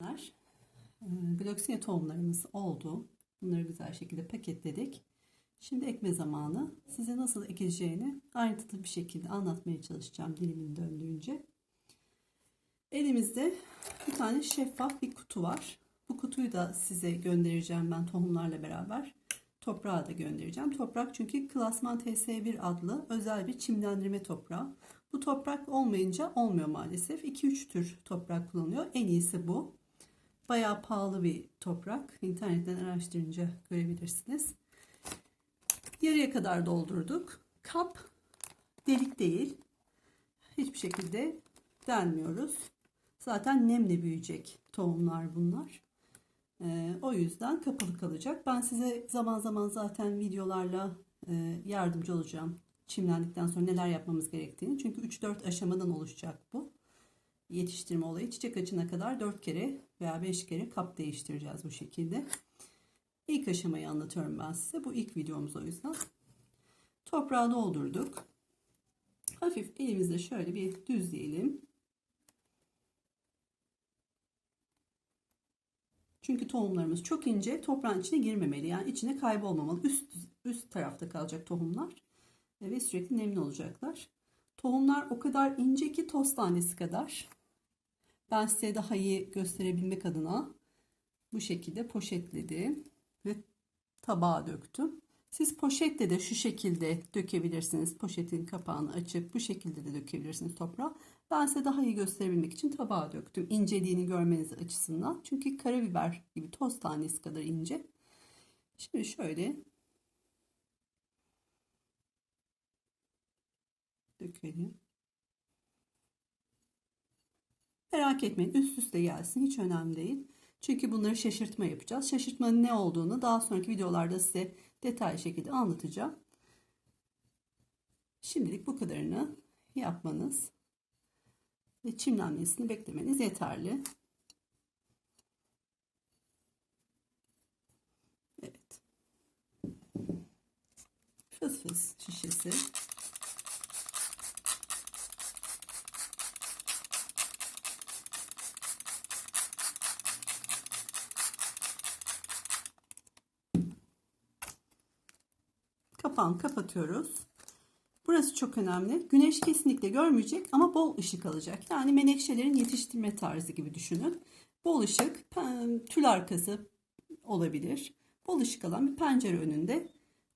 Bunlar, e, Gloxinia tohumlarımız oldu. Bunları güzel şekilde paketledik. Şimdi ekme zamanı. Size nasıl ekileceğini ayrıntılı bir şekilde anlatmaya çalışacağım dilimin döndüğünce. Elimizde bir tane şeffaf bir kutu var. Bu kutuyu da size göndereceğim ben tohumlarla beraber. Toprağa da göndereceğim. Toprak çünkü Klasman TS1 adlı özel bir çimlendirme toprağı. Bu toprak olmayınca olmuyor maalesef. 2-3 tür toprak kullanılıyor. En iyisi bu. Bayağı pahalı bir toprak. İnternetten araştırınca görebilirsiniz. Yarıya kadar doldurduk. Kap delik değil. Hiçbir şekilde delmiyoruz. Zaten nemle büyüyecek tohumlar bunlar. Ee, o yüzden kapalı kalacak. Ben size zaman zaman zaten videolarla e, yardımcı olacağım. Çimlendikten sonra neler yapmamız gerektiğini. Çünkü 3-4 aşamadan oluşacak bu. Yetiştirme olayı. Çiçek açına kadar 4 kere veya 5 kere kap değiştireceğiz bu şekilde. İlk aşamayı anlatıyorum ben size. Bu ilk videomuz o yüzden. Toprağı doldurduk. Hafif elimizde şöyle bir düzleyelim. Çünkü tohumlarımız çok ince, toprağın içine girmemeli. Yani içine kaybolmamalı. Üst üst tarafta kalacak tohumlar ve sürekli nemli olacaklar. Tohumlar o kadar ince ki toz tanesi kadar. Ben size daha iyi gösterebilmek adına bu şekilde poşetledim ve tabağa döktüm. Siz poşetle de şu şekilde dökebilirsiniz. Poşetin kapağını açıp bu şekilde de dökebilirsiniz toprağa. Ben size daha iyi gösterebilmek için tabağa döktüm. İnceliğini görmeniz açısından. Çünkü karabiber gibi toz tanesi kadar ince. Şimdi şöyle dökelim. Merak etmeyin üst üste gelsin hiç önemli değil. Çünkü bunları şaşırtma yapacağız. Şaşırtmanın ne olduğunu daha sonraki videolarda size detaylı şekilde anlatacağım. Şimdilik bu kadarını yapmanız ve çimlenmesini beklemeniz yeterli. Evet. Fıs fıs şişesi. Kapağını kapatıyoruz. Burası çok önemli. Güneş kesinlikle görmeyecek ama bol ışık alacak. Yani menekşelerin yetiştirme tarzı gibi düşünün. Bol ışık, tül arkası olabilir. Bol ışık alan bir pencere önünde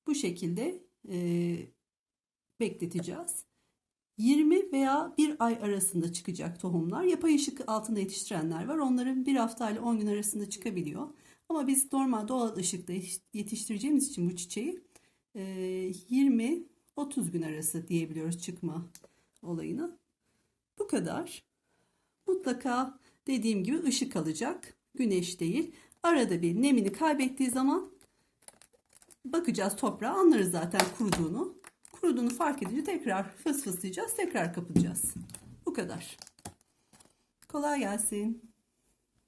bu şekilde e, bekleteceğiz. 20 veya 1 ay arasında çıkacak tohumlar. Yapay ışık altında yetiştirenler var. Onların 1 hafta ile 10 gün arasında çıkabiliyor. Ama biz normal doğal ışıkta yetiştireceğimiz için bu çiçeği 20 30 gün arası diyebiliyoruz çıkma olayını. Bu kadar. Mutlaka dediğim gibi ışık alacak. Güneş değil. Arada bir nemini kaybettiği zaman bakacağız toprağa anlarız zaten kuruduğunu. Kuruduğunu fark edince tekrar fıs fıslayacağız. Tekrar kapatacağız. Bu kadar. Kolay gelsin.